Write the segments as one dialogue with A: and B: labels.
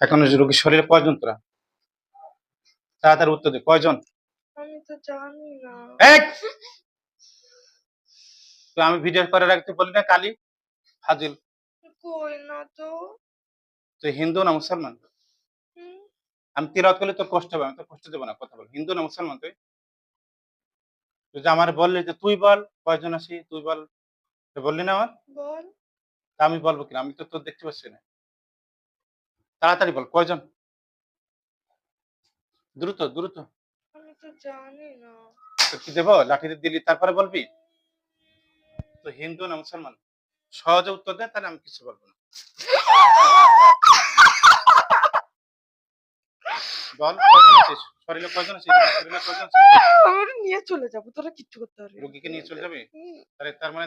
A: এখন রোগীর শরীরে কয়জন তোরা? তাড়াতাড়ি উত্তর দে কয়জন?
B: আমি তো জানি না।
A: এক! তো আমি ভিডিও করে রাখতে বলি না কালি? ফাজিল।
B: কই না তো।
A: তুই হিন্দু না মুসলমান? আমি তিলাওয়াত করলে তোর কষ্ট হবে আমি তোর কষ্ট দেবো না কথা বল। হিন্দু না মুসলমান তুই? তুই যে আমার বললি যে তুই বল কয়জন আছি তুই বল। তুই বললি না আমার?
B: বল।
A: তা আমি বলব কিনা? আমি তো তোর দেখতে পাচ্ছি না। তাড়াতাড়ি বল কয়জন? দ্রুত দ্রুত।
B: আমি তো জানি না।
A: তো কি দেবো লাঠি দিলি তারপরে বলবি? তো হিন্দু না মুসলমান? সহজে উত্তর দে তাহলে আমি কিছু বলব না। বল শরীরে কয়জন আছিস? শরীরে কয়জন আছিস?
B: আমি নিয়ে চলে যাব তোরা কিচ্ছু করতে পারবি
A: রোগীকে নিয়ে চলে যাবে? তাহলে তার মানে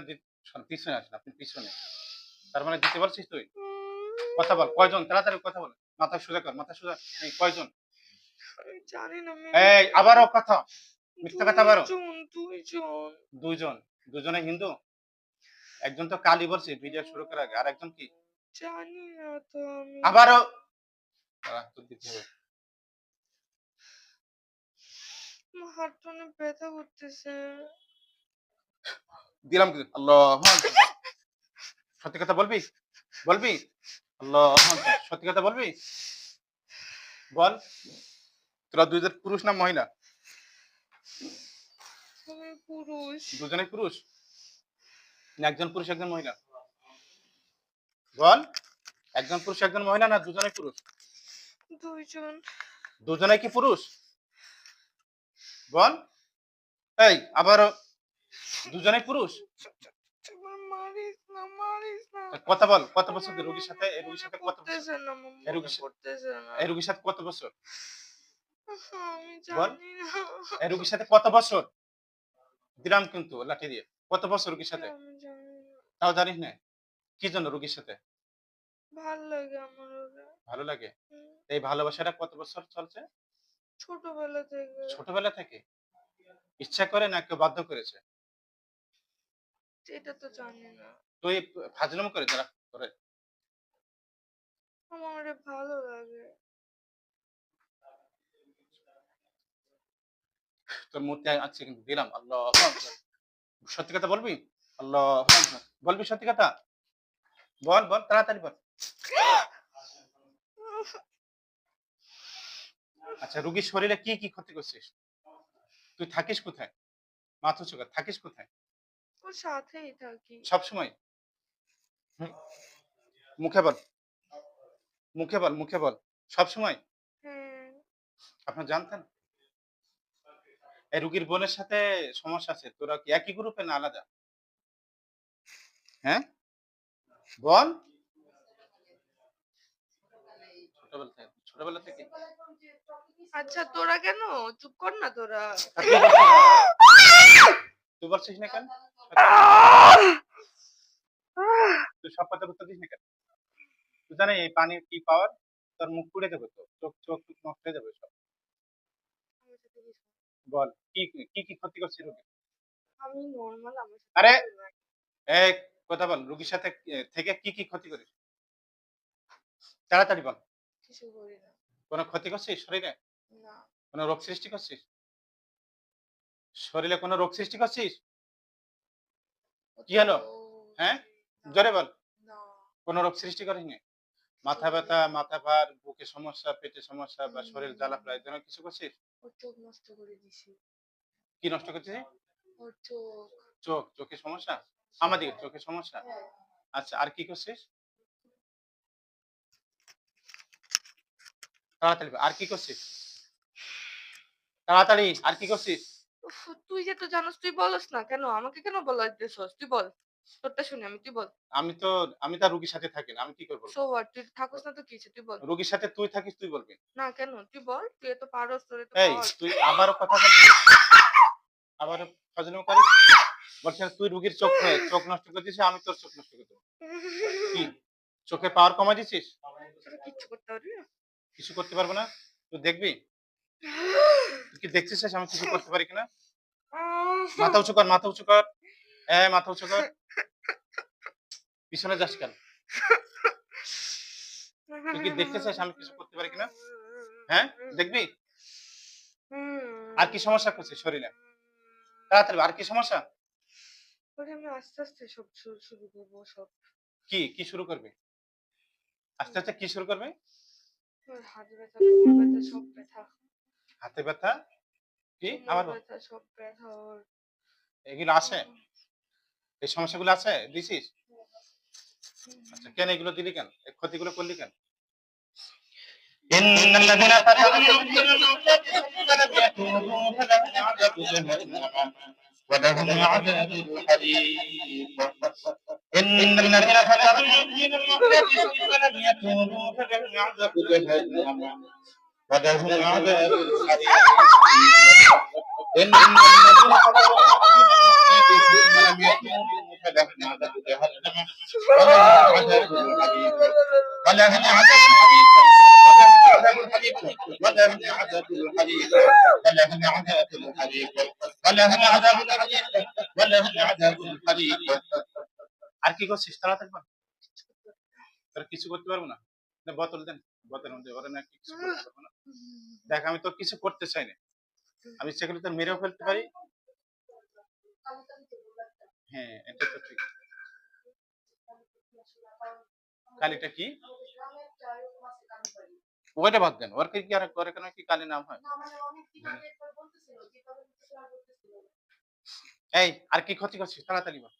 A: পিছনে আসেন আপনি পিছনে। তার মানে দিতে পারছিস তুই? কথা বল কয়জন? তাড়াতাড়ি কথা বল। মাথা সোজা কর মাথা সোজা। এই কয়জন?
B: জানি না
A: এই আবারও কথা। মিথ্যা কথা আবারও।
B: দুইজন দুইজন।
A: দুজনে হিন্দু? একজন তো কালী বলছে ভিডিও শুরু করার আগে। আর একজন কি?
B: জানি না তো আমি।
A: আবারও। দিতে হবে।
B: হাতটা অনেক ব্যথা করতেছে।
A: দিলাম কি আল্লাহ সত্যি কথা বলবি? বলবি? আল্লাহ সত্যি কথা বলবি? বল। তোরা দুইজন পুরুষ না মহিলা?
B: পুরুষ।
A: দুজনেই পুরুষ? একজন পুরুষ একজন মহিলা? বল। একজন পুরুষ একজন মহিলা না দুজনে পুরুষ?
B: দুইজন।
A: দুজনেই কি পুরুষ? বল। এই আবার দুজনেই পুরুষ?
B: মারিস না মারিস না।
A: কথা বল কত বছর রোগীর সাথে? এই রোগীর সাথে কত বছর?
B: না
A: এই রোগীর সাথে- এই রোগীর সাথে কত বছর? বল। এই রোগীর সাথে কত বছর? দিলাম কিন্তু লাঠি দিয়ে। কত বছর রোগীর সাথে? তাও জানিস না? কি জন্য রোগীর সাথে?
B: ভালো লাগে আমার
A: ভালো লাগে? এই ভালোবাসাটা কত বছর চলছে?
B: ছোটবেলা থেকে।
A: ছোটবেলা থেকে? ইচ্ছা করে না কেউ বাধ্য করেছে?
B: এটা তো জানি না।
A: তুই ফাজলাম করে যারা করে
B: আমার ভালো লাগে।
A: তোর মূর্তি আছে কিন্তু দিলাম আল্লাহ সত্যি কথা বলবি? আল্লাহ বলবি সত্যি কথা? বল বল তাড়াতাড়ি বল। আচ্ছা রুগীর শরীরে কি কি ক্ষতি করছিস? তুই থাকিস কোথায়? মাথা চোখা থাকিস কোথায়?
B: ওর সাথেই থাকি
A: সব সময় মুখে বল। মুখে বল মুখে বল। সব সময়
B: হ্যাঁ।
A: আপনার জানতেন? এই রুগীর বোনের সাথে সমস্যা আছে তোরা কি একই গ্রুপে না আলাদা? হ্যাঁ? বল। ছোটবেলা থেকে।
B: আচ্ছা তোরা কেন? চুপ কর না তোরা।
A: তুই বলছিস না কেন? তুই সব কথা উত্তর দিস না কেন? তুই এই পানির কি পাওয়ার তোর মুখ পুড়ে যাবে তো চোখ চোখ নষ্ট হয়ে যাবে সব। বল কি কি কি ক্ষতি রুগী?
B: আমি নর্মাল আমার
A: আরে! এই কথা বল রুগীর সাথে থেকে কি কি ক্ষতি করিস? তাড়াতাড়ি বল।
B: কিছু করি না।
A: কোনো ক্ষতি করছিস শরীরে?
B: না।
A: কোনো রোগ সৃষ্টি করছিস? শরীরে কোনো রোগ সৃষ্টি করছিস? কি হলো? হ্যাঁ? জোরে বল। কোন রোগ সৃষ্টি করিনি? মাথা ব্যথা মাথা ভার বুকে সমস্যা পেটে সমস্যা বা শরীর জ্বালা প্রায় যেন কিছু করছিস?
B: চোখ নষ্ট করে দিছি।
A: কি নষ্ট করছিস?
B: চোখ
A: চোখ চোখে। সমস্যা আমাদের চোখে সমস্যা?
B: হ্যাঁ,
A: আচ্ছা আর কি করছিস? তাড়াতাড়ি আর কি করছিস? তাড়াতাড়ি আর কি করছিস?
B: তুই যে তো জানোস তুই বলস না কেন? আমাকে কেন বলা তুই বল। তোরটা শুনি আমি তুই বল।
A: আমি তো আমি তো রুগীর সাথে থাকি না আমি কি করব
B: সো হোয়াট তুই থাকস না তো কি তুই বল।
A: রুগীর সাথে তুই থাকিস তুই বলবি?
B: না কেন? তুই বল তুই তো পারস তোরে তো
A: এই তুই আবারও কথা বলছিস আবারও ফজলামি করিস বলছিস তুই রুগীর চোখ চোখ নষ্ট করে দিছিস আমি তোর চোখ নষ্ট করে দেবো। কি? চোখে পাওয়ার কমা দিছিস
B: কিছু করতে পারবি না।
A: কিছু করতে পারব না? তুই দেখবি? তুই কি দেখছিস আমি কিছু করতে পারি কিনা? মাথা উঁচু কর মাথা উঁচু কর এ মাথা উঁচু কর পিছনে যাস কেন? তুই কি দেখতে চাস আমি কিছু করতে পারি কিনা? হ্যাঁ? দেখবি? আর কি সমস্যা করছে শরীরে? তাড়াতাড়ি আর কি সমস্যা?
B: আমি আস্তে আস্তে সব শুরু করব সব।
A: কি কি শুরু করবে? আস্তে আস্তে কি শুরু করবে?
B: হাত সব ব্যথা।
A: হাতে ব্যথা? কি
B: কোমর
A: আবার
B: ব্যথা সব ব্যথা ওর
A: এগুলো আছে এই সমস্যাগুলো আছে দিছিস আচ্ছা কেন এগুলো দিলি কেন এই ক্ষতিগুলো করলি কেন إن الذين فتنوا فلم يتوبوا فلهم عذاب جهنم ولهم عذاب الحريق إن الذين فتنوا فلم يتوبوا فلهم عذاب جهنم ولهم عذاب الحريق إن الذين فتنوا فلم يتوبوا فلهم عذاب جهنم ولهم عذاب الحريق ولهم عذاب الحريق ولهم عذاب الحريق ولهم عذاب الحريق ولهم عذاب الحريق ولهم عذاب الحريق আর কি করছিস তাড়াতাড়ি বল তোর কিছু করতে পারবো না না, বোতল দেন বোতলের মধ্যে ওরা কিছু করতে পারব না। দেখ আমি তো কিছু করতে চাই না। আমি সেগুলো তো মেরেও ফেলতে পারি। হ্যাঁ এটা তো ঠিক। কালিটা কি? ওইটা বাদ দেন। ওর কি আর করে কেন কি কালি নাম হয়? এই আর কি ক্ষতি করছিস? তাড়াতাড়ি বল।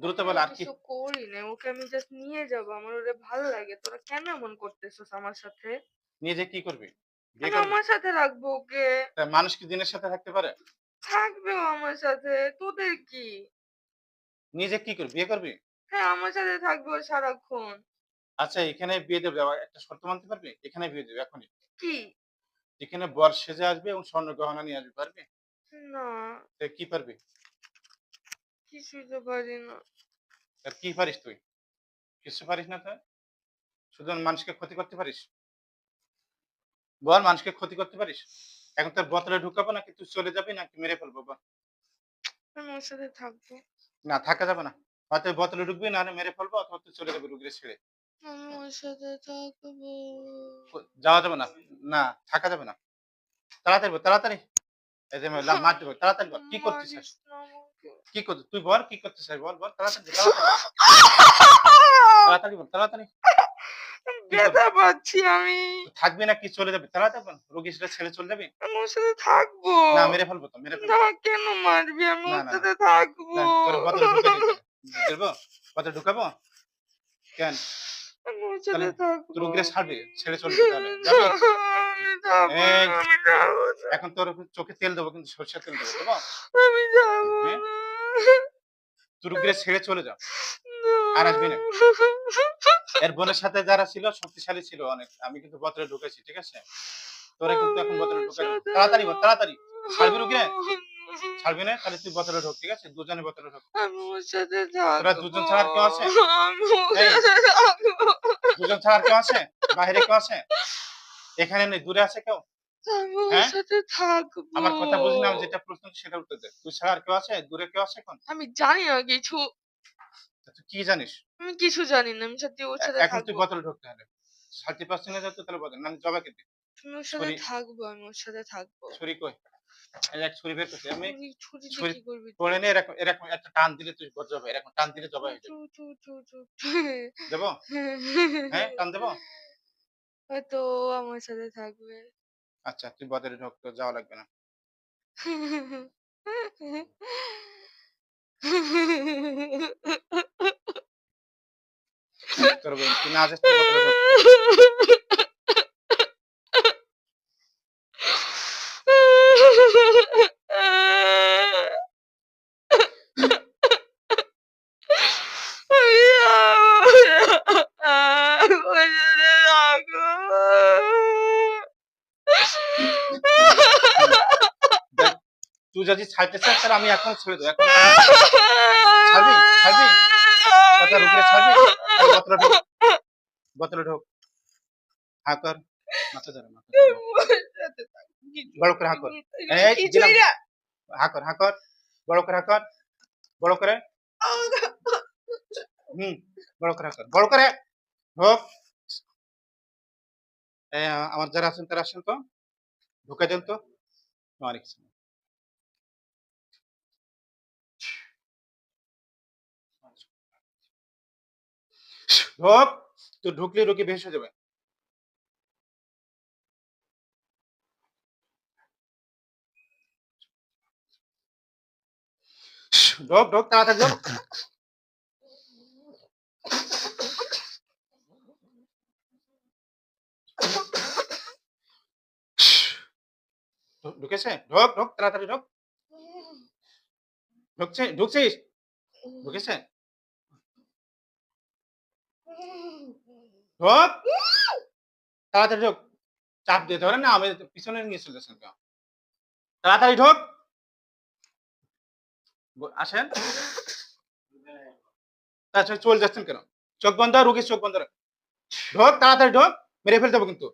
A: দ্রুত বল আর কি।
B: কিছু করি না ওকে আমি জাস্ট নিয়ে যাব। আমার ওরে ভালো লাগে। তোরা কেন এমন করতেছিস আমার সাথে?
A: নিয়ে যে কি করবি?
B: আমার সাথে রাখব ওকে।
A: মানুষ কি দিনের সাথে থাকতে পারে?
B: থাকবেও আমার সাথে। তোদের কি?
A: নিজে কি করবি? বিয়ে করবি?
B: হ্যাঁ আমার সাথে থাকবে ও সারাক্ষণ।
A: আচ্ছা এখানে বিয়ে দেবে। একটা শর্ত মানতে পারবি? এখানে বিয়ে দেবে এখনই।
B: কি?
A: এখানে বর সেজে আসবে এবং স্বর্ণ গহনা নিয়ে আসবে পারবি?
B: না।
A: কি পারবি?
B: কিছুই তো পারি না
A: কি পারিস তুই? কিছু পারিস না তুই শুধু মানুষকে ক্ষতি করতে পারিস? বল মানুষকে ক্ষতি করতে পারিস? এখন তোর বোতলে ঢুকাবো নাকি তুই চলে যাবি নাকি মেরে ফেলব বল।
B: আমি ওর সাথে থাকব।
A: না থাকা যাবে না। হয়তো বোতলে ঢুকবি না মেরে ফেলব অথবা তুই চলে যাবে রুগীর ছেড়ে।
B: আমি ওর সাথে থাকব।
A: যাওয়া যাবে না। না থাকা যাবে না। তাড়াতাড়ি তাড়াতাড়ি। এই যে লা- মার দেবো তাড়াতাড়ি কি করতে কি করতে তুই বল কি করতে চাস বল বল তাড়াতাড়ি তাড়াতাড়ি। বল তাড়াতাড়ি।
B: ব্যথা পাচ্ছি আমি।
A: থাকবি না কি চলে যাবে তাড়াতাড়ি বল। রুগী সেটা ছেড়ে চলে যাবি?
B: আমি ওর সাথে থাকব।
A: না মেরে ফেলব তো মেরে
B: না কেন মারবি? আমি ওর সাথে থাকব।
A: তোর ঢুকাবো? কেন? তাহলে রুগীরা ছাড়বি ছেড়ে চলে এখন তোর চোখে তেল দেবো কিন্তু সরষের তেল দেবো হ্যাঁ? ছেড়ে চলে যা। আর আসবি না। এর বোনের সাথে যারা ছিল শক্তিশালী ছিল অনেক। আমি কিন্তু বোতলে ঢুকেছি ঠিক আছে? তোরা কিন্তু এখন বোতলে ঢুকাই দিবো। তাড়াতাড়ি তাড়াতাড়ি। ছাড়বি রুগীরা? ছাড়বি না? তাহলে তুই বোতলে ঢোক ঠিক আছে? দুজনে বোতলে ঢোক
B: আমি ওর সাথে
A: তোরা দুজন ছাড়া কেউ আছে? দুজন ছাড়া কেউ আছে? বাইরে কেউ আছে? এখানে নেই দূরে আছে কেউ? হ্যাঁ?
B: সাথে থাকব।
A: আমার কথা বুঝলি আমি যেটা প্রশ্ন সেটা উত্তর দে। তুই ছাড়া কেউ আছে? দূরে কেউ আছে এখন?
B: আমি জানি না কিছু।
A: তুই কি জানিস?
B: আমি কিছু জানি না আমি সত্যি ওর সাথে
A: এখন তুই বোতলে ঢুকতে হবে সাথে পাচ্ছি না যাতে তাহলে বদল। না জবাকে দে
B: আমি ওর সাথে থাকব আমি ওর সাথে থাকব।
A: কই? এক ছুরি বের করছি আমি
B: ছুরি ছুরি দিয়ে
A: ছুরি-
B: কি করবি তুই?
A: পড়ে নে এরকম এরকম একটা টান দিলে তুই জবা এরকম টান দিলে জবা হয়ে যাবে।
B: চু চু চু চু
A: দেবো? হ্যাঁ টান দেবো?
B: হয়তো আমার সাথে থাকবে।
A: আচ্ছা তুই বদলে ঢোক তোর যাওয়া লাগবে না। তোর তুই না যাস তুই বদলে ঢোক তুই যদি ছাড়তে চাস তাহলে আমি এখন ছেড়ে দেবো। এখন ছাড়বি? ছাড়বি? কথা রুকিয়ে ছাড়বি। বোতলে ঢোক। বোতলে ঢোক। হা কর। মাথা ধরে মাথা। বড় করে হা কর। হা কর হা কর। বড় করে হা কর। বড় করে। হুম বড় করে হা কর। বড় করে। আমার যারা আছেন তারা আসেন তো। ঢুকে দেন তো। ওয়ালাইকুম আসসালাম। ঢোক তো ঢুকলে রোগী বেশ হয়ে যাবে। ঢোক ঢোক তাড়াতাড়ি ঢোক ঢুকেছে? ঢোক ঢোক তাড়াতাড়ি ঢোক ঢুকছে, ঢুকছিস? ঢুকেছে? তাড়াতাড়ি ঢোক। চাপ না, আমি পিছনে নিয়ে তাড়াতাড়ি ঢোক। আসেন। আচ্ছা চলে যাচ্ছেন কেন? চোখ বন্ধ রুগীর চোখ বন্ধ ঢোক, তাড়াতাড়ি ঢোক, মেরে ফেলতে হবে কিন্তু।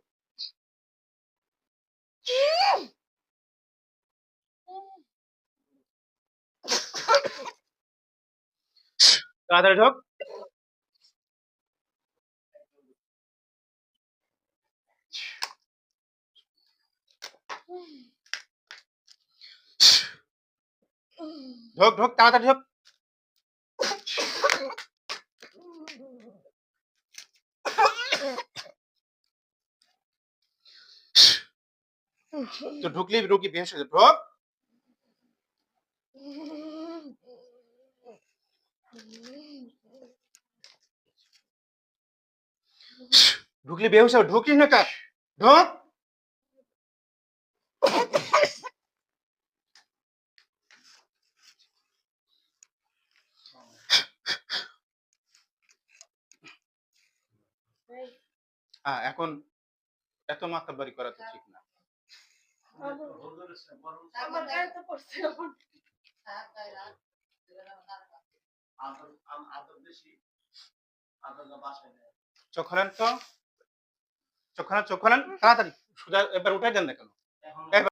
A: তাড়াতাড়ি ঢোক। ঢোক ঢোক তাড়াতাড়ি ঢোক তো ঢুকলেই রোগী বেশ হয়ে যাবে ঢোক ঢুকলে বেহুশ হবে ঢুকিস না কার ঢোক এখন এত মাথা বাড়ি করা তো ঠিক না। চোখ খোলেন তো। চোখ চোখ খোলেন। তাড়াতাড়ি, সোজা এবার উঠাই দেন না কেন?